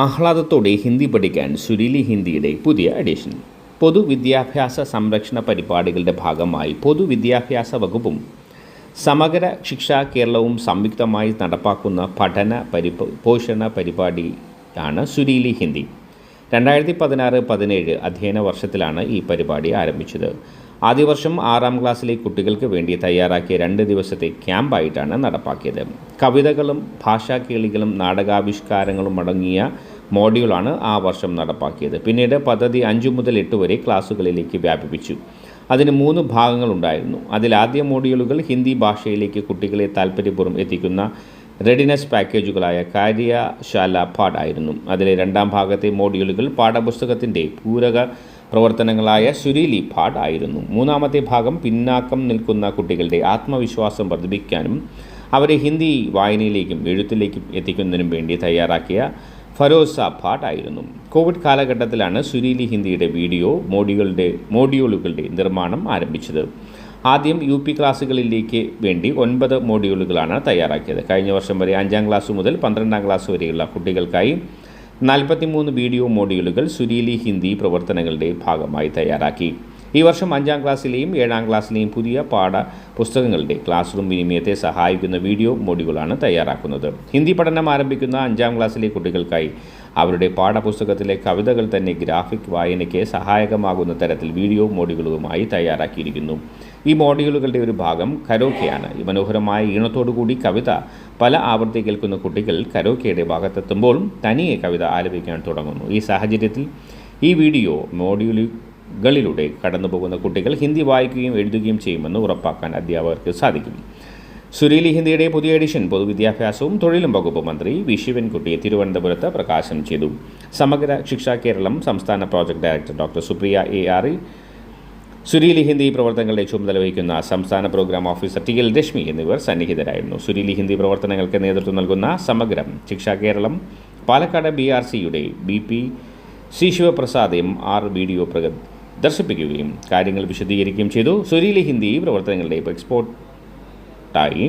ആഹ്ലാദത്തോടെ ഹിന്ദി പഠിക്കാൻ സുരീലി ഹിന്ദിയുടെ പുതിയ എഡിഷൻ പൊതുവിദ്യാഭ്യാസ സംരക്ഷണ പരിപാടികളുടെ ഭാഗമായി പൊതുവിദ്യാഭ്യാസ വകുപ്പും സമഗ്ര ശിക്ഷാ കേരളവും സംയുക്തമായി നടപ്പാക്കുന്ന പഠന പരിപ പോഷണ പരിപാടിയാണ് സുരീലി ഹിന്ദി. രണ്ടായിരത്തി പതിനാറ് പതിനേഴ് അധ്യയന വർഷത്തിലാണ് ഈ പരിപാടി ആരംഭിച്ചത്. ആദ്യ വർഷം ആറാം ക്ലാസ്സിലെ കുട്ടികൾക്ക് വേണ്ടി തയ്യാറാക്കിയ രണ്ട് ദിവസത്തെ ക്യാമ്പായിട്ടാണ് നടപ്പാക്കിയത്. കവിതകളും ഭാഷാ കേളികളും നാടകാവിഷ്കാരങ്ങളും അടങ്ങിയ മോഡ്യൂളാണ് ആ വർഷം നടപ്പാക്കിയത്. പിന്നീട് പദ്ധതി അഞ്ചു മുതൽ എട്ട് വരെ ക്ലാസ്സുകളിലേക്ക് വ്യാപിപ്പിച്ചു. അതിന് മൂന്ന് ഭാഗങ്ങളുണ്ടായിരുന്നു. ആദ്യ മോഡ്യൂളുകൾ ഹിന്ദി ഭാഷയിലേക്ക് കുട്ടികളെ താൽപ്പര്യപൂർവം എത്തിക്കുന്ന റെഡിനെസ് പാക്കേജുകളായ കാര്യശാല പാഠായിരുന്നു. അതിലെ രണ്ടാം ഭാഗത്തെ മോഡ്യൂളുകൾ പാഠപുസ്തകത്തിന്റെ പൂരക പ്രവർത്തനങ്ങളായ ശുരീലി ഭാട് ആയിരുന്നു. മൂന്നാമത്തെ ഭാഗം പിന്നാക്കം നിൽക്കുന്ന കുട്ടികളുടെ ആത്മവിശ്വാസം വർദ്ധിപ്പിക്കാനും അവരെ ഹിന്ദി വായനയിലേക്കും എഴുത്തിലേക്കും എത്തിക്കുന്നതിനും വേണ്ടി തയ്യാറാക്കിയ ഫരോസ ഭാട്ട് ആയിരുന്നു. കോവിഡ് കാലഘട്ടത്തിലാണ് സുരീലി ഹിന്ദിയുടെ വീഡിയോ മോഡ്യൂളുടെ മോഡ്യൂളുകളുടെ നിർമ്മാണം ആരംഭിച്ചത്. ആദ്യം യു പി ക്ലാസ്സുകളിലേക്ക് വേണ്ടി ഒൻപത് മോഡ്യൂളുകളാണ് തയ്യാറാക്കിയത്. കഴിഞ്ഞ വർഷം വരെ അഞ്ചാം ക്ലാസ് മുതൽ പന്ത്രണ്ടാം ക്ലാസ് വരെയുള്ള കുട്ടികൾക്കായി നാൽപ്പത്തിമൂന്ന് വീഡിയോ മോഡ്യൂളുകൾ സുരീലി ഹിന്ദി പ്രവർത്തനങ്ങളുടെ ഭാഗമായി തയ്യാറാക്കി. ഈ വർഷം അഞ്ചാം ക്ലാസ്സിലെയും ഏഴാം ക്ലാസ്സിലെയും പുതിയ പാഠ പുസ്തകങ്ങളുടെ ക്ലാസ് റൂം വിനിമയത്തെ സഹായിക്കുന്ന വീഡിയോ മോഡ്യൂളാണ് തയ്യാറാക്കുന്നത്. ഹിന്ദി പഠനം ആരംഭിക്കുന്ന അഞ്ചാം ക്ലാസ്സിലെ കുട്ടികൾക്കായി അവരുടെ പാഠപുസ്തകത്തിലെ കവിതകൾ തന്നെ ഗ്രാഫിക് വായനയ്ക്ക് സഹായകമാകുന്ന തരത്തിൽ വീഡിയോ മോഡ്യൂളുകളുമായി തയ്യാറാക്കിയിരിക്കുന്നു. ഈ മോഡ്യൂളുകളുടെ ഒരു ഭാഗം കരോക്കെയാണ്. ഈ മനോഹരമായ ഈണത്തോടുകൂടി കവിത പല ആവർത്തി കേൾക്കുന്ന കുട്ടികൾ കരോക്കയുടെ ഭാഗത്തെത്തുമ്പോൾ തനിയെ കവിത ആലപിക്കാൻ തുടങ്ങുന്നു. ഈ സാഹചര്യത്തിൽ ഈ വീഡിയോ മോഡ്യൂളുകളിലൂടെ കടന്നുപോകുന്ന കുട്ടികൾ ഹിന്ദി വായിക്കുകയും എഴുതുകയും ചെയ്യുമെന്ന് ഉറപ്പാക്കാൻ അധ്യാപകർക്ക് സാധിക്കും. സുരീലി ഹിന്ദിയുടെ പുതിയ എഡിഷൻ പൊതുവിദ്യാഭ്യാസവും തൊഴിലും വകുപ്പ് മന്ത്രി വി. ശിവൻകുട്ടി തിരുവനന്തപുരത്ത് പ്രകാശനം ചെയ്തു. സമഗ്ര ശിക്ഷാ കേരളം സംസ്ഥാന project director doctor Supriya A. R. Sureeli Hindi പ്രവർത്തനങ്ങളുടെ ചുമതല വഹിക്കുന്ന സംസ്ഥാന programme officer T. L. Reshmi എന്നിവർ സന്നിഹിതരായിരുന്നു. സുരീലി ഹിന്ദി പ്രവർത്തനങ്ങൾക്ക് നേതൃത്വം നൽകുന്ന സമഗ്രം ശിക്ഷാ കേരളം പാലക്കാട് ബി. ആർ. സിയുടെ B. P. C. Sivaprasad M R video പ്രദർശിപ്പിക്കുകയും കാര്യങ്ങൾ വിശദീകരിക്കുകയും ചെയ്തു. സുരീലി ഹിന്ദി പ്രവർത്തനങ്ങളുടെ എക്സ്പോർട്ടായി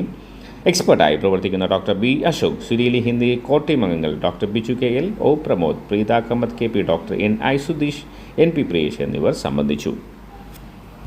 എക്സ്പെർട്ടായി പ്രവർത്തിക്കുന്ന ഡോക്ടർ ബി അശോക് സുരീലി ഹിന്ദി കോട്ടയം അംഗങ്ങൾ doctor Biju K L O Pramod Preetha Kammath K P doctor N I Sudheesh N P Priyesh എന്നിവർ സംബന്ധിച്ചു.